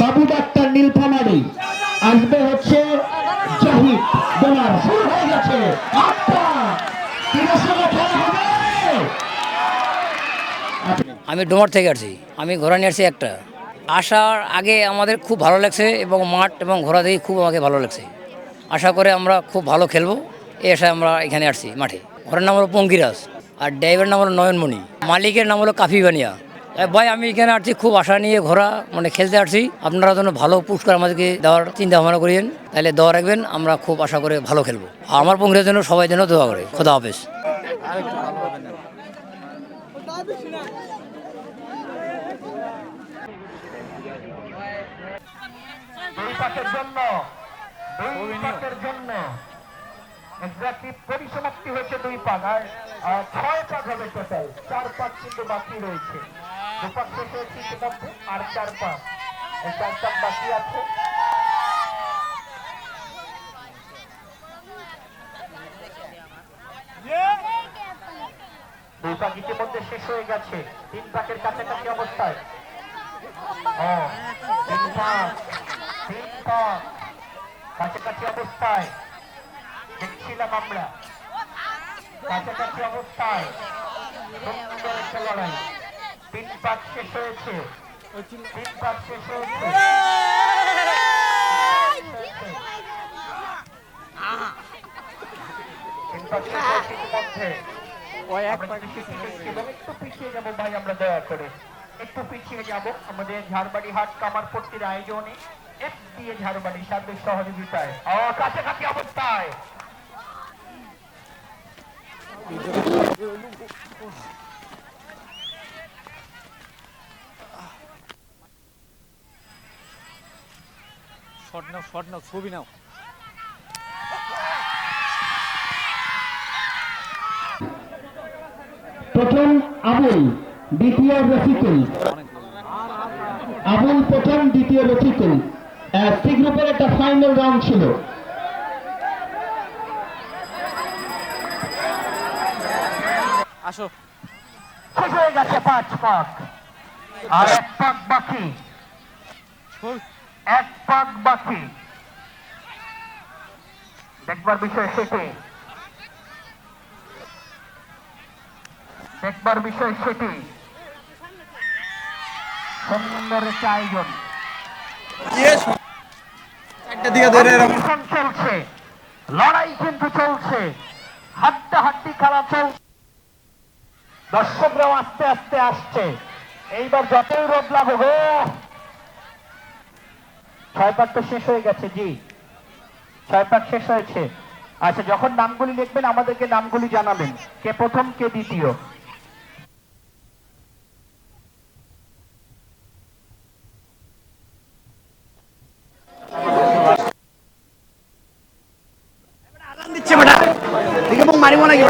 বাবু doctor Nilphamari. আসবে হচ্ছে আমি ডোমার থেকে আসছি। আমি ঘোড়া নিয়ে আসছি একটা। আসার আগে আমাদের খুব ভালো লাগছে এবং মাঠ এবং ঘোড়া দেখে খুব আমাকে ভালো লাগছে। আশা করে আমরা খুব ভালো খেলব। এই আশায় আমরা এখানে আসছি মাঠে। ঘোড়ার নাম হলো পঙ্কিরাজ। আর ড্রাইভারের নাম হলো নয়নমণি। মালিকের নাম হলো কাফি বানিয়া। ভাই, আমি এখানে আসছি, খুব আশা নিয়ে ঘোরা মানে খেলতে আসছি। আপনারা যেন ভালো পুরস্কার আমাদেরকে দেওয়ার চিন্তা ভাবনা করিয়েন, তাহলে দোয়া রাখবেন, আমরা খুব আশা করে ভালো খেলব। আমার পঙ্কিরাজ যেন সবাই যেন দোয়া করে, খোদা হাফেজ। জন্য জন্য পরিসমাপ্তি হয়েছে দুই পাক, আর ছয় পাক হবে টোটাল চার পাক কিন্তু বাকি রয়েছে। দু পাক শেষ হয়েছে আর চার এই চার বাকি আছে দুই পাক ইতিমধ্যে শেষ হয়ে গেছে তিন পাকের কাছাকাছি অবস্থায় তিন পাক তিন পাক কাছাকাছি অবস্থায় দেখছিলাম আমরা কাছাকাছি অবস্থায় সুন্দর একটা লড়াই তিন শেষ হয়েছে। তিন শেষ হয়েছে। একটু পিছিয়ে যাব ভাই আমরা দয়া করে। একটু পিছিয়ে যাব। আমাদের ঝাড়বাড়ি হাট কামারপট্টির আয়োজনে এক দিয়ে ঝাড়বাড়ি সার্বিক সহযোগিতায়। ও কাছাকাছি অবস্থায়। শট নাও শট নাও ছবি নাও। প্রথম আবুল দ্বিতীয় রফিকুল। আবুল প্রথম দ্বিতীয় রফিকুল। সি গ্রুপের একটা ফাইনাল রাউন্ড ছিল। আসো। শেষ হয়ে গেছে পাঁচ পাক। আর এক পাক বাকি। এক পাক বাকি। দেখবার বিষয় সেটি। দেখবার বিষয় সেটি। সুন্দর একটা আয়োজন। চলছে। লড়াই কিন্তু চলছে। হাড্ডা হাড্ডি খেলা চলছে দর্শকরাও আস্তে আস্তে আসছে। এইবার যতই রোদ লাগুক ছয় পাক তো শেষ হয়ে গেছে, জি। ছয় পাক শেষ হয়েছে। আচ্ছা যখন নামগুলি লিখবেন, আমাদেরকে নামগুলি জানাবেন। কে প্রথম, কে দ্বিতীয়? মারিব নাকি